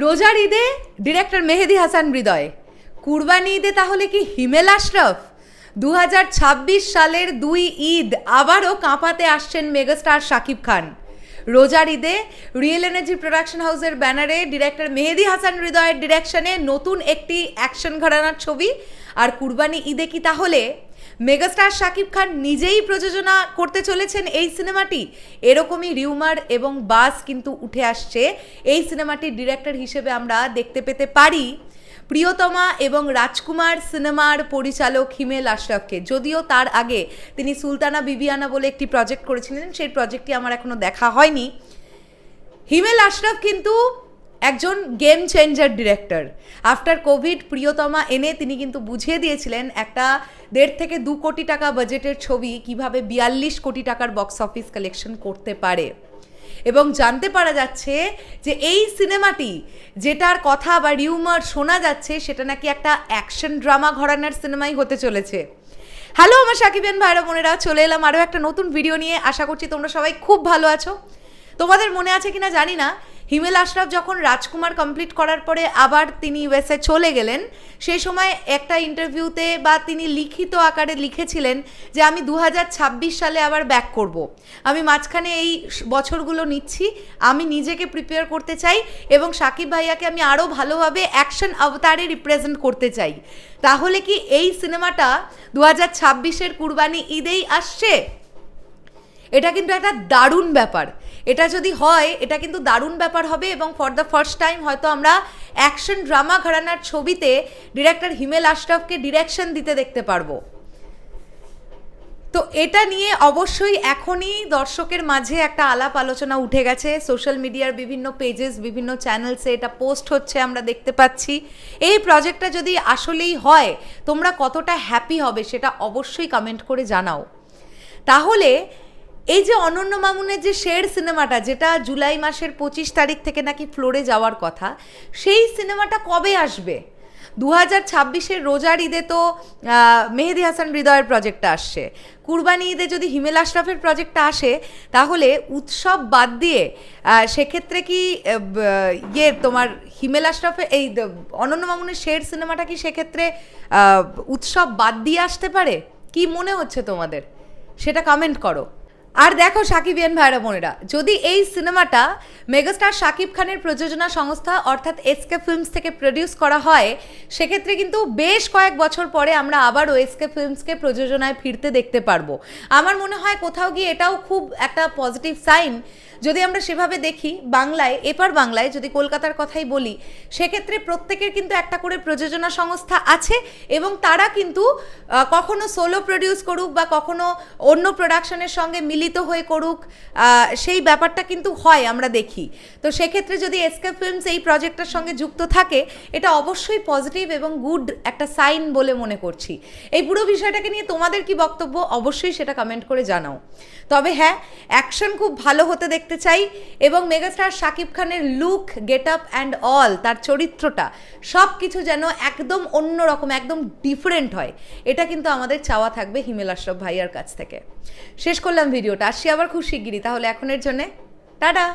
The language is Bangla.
রোজার ঈদে ডিরেক্টর মেহেদি হাসান হৃদয়। কুরবানি ঈদে তাহলে কি হিমেল আশরফ? দু হাজার ছাব্বিশ সালের দুই ঈদ আবারও কাঁপাতে আসছেন মেগাস্টার শাকিব খান। রোজার ঈদে রিয়েল এনার্জি প্রোডাকশন হাউসের ব্যানারে ডিরেক্টর মেহেদি হাসান হৃদয়ের ডিরেকশনে নতুন একটি অ্যাকশন ঘরানার ছবি। আর কুরবানি ঈদে কি তাহলে? মেগাস্টার শাকিব খান নিজেই প্রযোজনা করতে চলেছেন এই সিনেমাটি। এরকমই রিউমার এবং বাস কিন্তু উঠে আসছে। এই সিনেমাটির ডিরেক্টর হিসেবে আমরা দেখতে পেতে পারি প্রিয়তমা এবং রাজকুমার সিনেমার পরিচালক হিমেল আশরাফকে। যদিও তার আগে তিনি সুলতানা বিবিয়ানা বলে একটি প্রজেক্ট করেছিলেন, সেই প্রজেক্টটি আমার এখনও দেখা হয়নি। হিমেল আশরাফ কিন্তু একজন game changer director after Covid Priyotoma এনে তিনি কিন্তু বুঝিয়ে দিয়েছিলেন একটা দেড় থেকে দু কোটি টাকা বাজেটের ছবি কীভাবে বিয়াল্লিশ কোটি টাকার বক্স অফিস কালেকশন করতে পারে। এবং জানতে পারা যাচ্ছে যে এই সিনেমাটি যেটার কথা বা রিউমার শোনা যাচ্ছে, সেটা নাকি একটা অ্যাকশন ড্রামা ঘরানার সিনেমাই হতে চলেছে। হ্যালো আমার সাকিবেন ভাইরা বোনেরা, চলে এলাম আরও একটা নতুন ভিডিও নিয়ে। আশা করছি তোমরা সবাই খুব ভালো আছো। তোমাদের মনে আছে কিনা জানি না। হিমেল আশরাফ যখন রাজকুমার কমপ্লিট করার পরে আবার তিনি ইউএসএ চলে গেলেন, সেই সময় একটা ইন্টারভিউতে বা তিনি লিখিত আকারে লিখেছিলেন যে, আমি দু হাজার ছাব্বিশ সালে আবার ব্যাক করব। আমি মাঝখানে এই বছরগুলো নিচ্ছি, আমি নিজেকে প্রিপেয়ার করতে চাই এবং সাকিব ভাইয়াকে আমি আরও ভালোভাবে অ্যাকশন অবতারে রিপ্রেজেন্ট করতে চাই। তাহলে কি এই সিনেমাটা দু হাজার ছাব্বিশের কুরবানি ঈদেই আসছে? এটা কিন্তু একটা দারুণ ব্যাপার। এটা যদি হয়, এটা কিন্তু দারুণ ব্যাপার হবে এবং ফর দ্য ফার্স্ট টাইম হয়তো আমরা অ্যাকশন ড্রামা ঘরানার ছবিতে ডিরেক্টর হিমেল আশরাফকে ডিরেকশন দিতে দেখতে পারব। তো এটা নিয়ে অবশ্যই এখনই দর্শকের মাঝে একটা আলাপ আলোচনা উঠে গেছে। সোশ্যাল মিডিয়ার বিভিন্ন পেজেস বিভিন্ন চ্যানেলসে এটা পোস্ট হচ্ছে, আমরা দেখতে পাচ্ছি। এই প্রজেক্টটা যদি আসলেই হয়, তোমরা কতটা হ্যাপি হবে সেটা অবশ্যই কমেন্ট করে জানাও। তাহলে এই যে অনন্য মামুনের যে শের সিনেমাটা, যেটা জুলাই মাসের পঁচিশ তারিখ থেকে নাকি ফ্লোরে যাওয়ার কথা, সেই সিনেমাটা কবে আসবে? দু হাজার ছাব্বিশের রোজার ঈদে তো মেহেদি হাসান হৃদয়ের প্রজেক্টটা আসছে। কুরবানি ঈদে যদি হিমেল আশরাফের প্রজেক্টটা আসে, তাহলে উৎসব বাদ দিয়ে সেক্ষেত্রে কি ইয়ে তোমার হিমেল আশরাফের, এই অনন্য মামুনের শের সিনেমাটা কি সেক্ষেত্রে উৎসব বাদ দিয়ে আসতে পারে? কি মনে হচ্ছে তোমাদের? সেটা কমেন্ট করো। আর দেখো সাকিব ইয়ান ভাইরা বোনেরা, যদি এই সিনেমাটা মেগাস্টার সাকিব খানের প্রযোজনা সংস্থা অর্থাৎ এসকে ফিল্মস থেকে প্রডিউস করা হয়, সেক্ষেত্রে কিন্তু বেশ কয়েক বছর পরে আমরা আবারও এসকে ফিল্মসকে প্রযোজনায় ফিরতে দেখতে পারব। আমার মনে হয় কোথাও গিয়ে এটাও খুব একটা পজিটিভ সাইন যদি আমরা সেভাবে দেখি, বাংলায়, এপার বাংলায় যদি কলকাতার কথাই বলি, সেক্ষেত্রে প্রত্যেকের কিন্তু একটা করে প্রযোজনা সংস্থা আছে এবং তারা কিন্তু কখনো সোলো প্রডিউস করুক বা কখনো অন্য প্রোডাকশনের সঙ্গে মিলিত হয়ে করুক সেই ব্যাপারটা কিন্তু হয় আমরা দেখি। তো সেক্ষেত্রে যদি এসকে ফিল্মস এই প্রজেক্টটার সঙ্গে যুক্ত থাকে, এটা অবশ্যই পজিটিভ এবং গুড একটা সাইন বলে মনে করছি। এই পুরো বিষয়টাকে নিয়ে তোমাদের কি বক্তব্য? অবশ্যই সেটা কমেন্ট করে জানাও। তবে হ্যাঁ অ্যাকশন খুব ভালো হতে দেখতে চাই এবং মেগাস্টার শাকিব খানের look get up and all তার চরিত্রটা সব কিছু যেন একদম অন্য রকম একদম ডিফারেন্ট হয়। এটা কিন্তু আমাদের চাওয়া থাকবে হিমেল আশরফ ভাইয়ার কাছ থেকে। শেষ করলাম ভিডিওটা। আসি আবার খুব শিগগিরই। তাহলে এখনের জন্যে টাটা!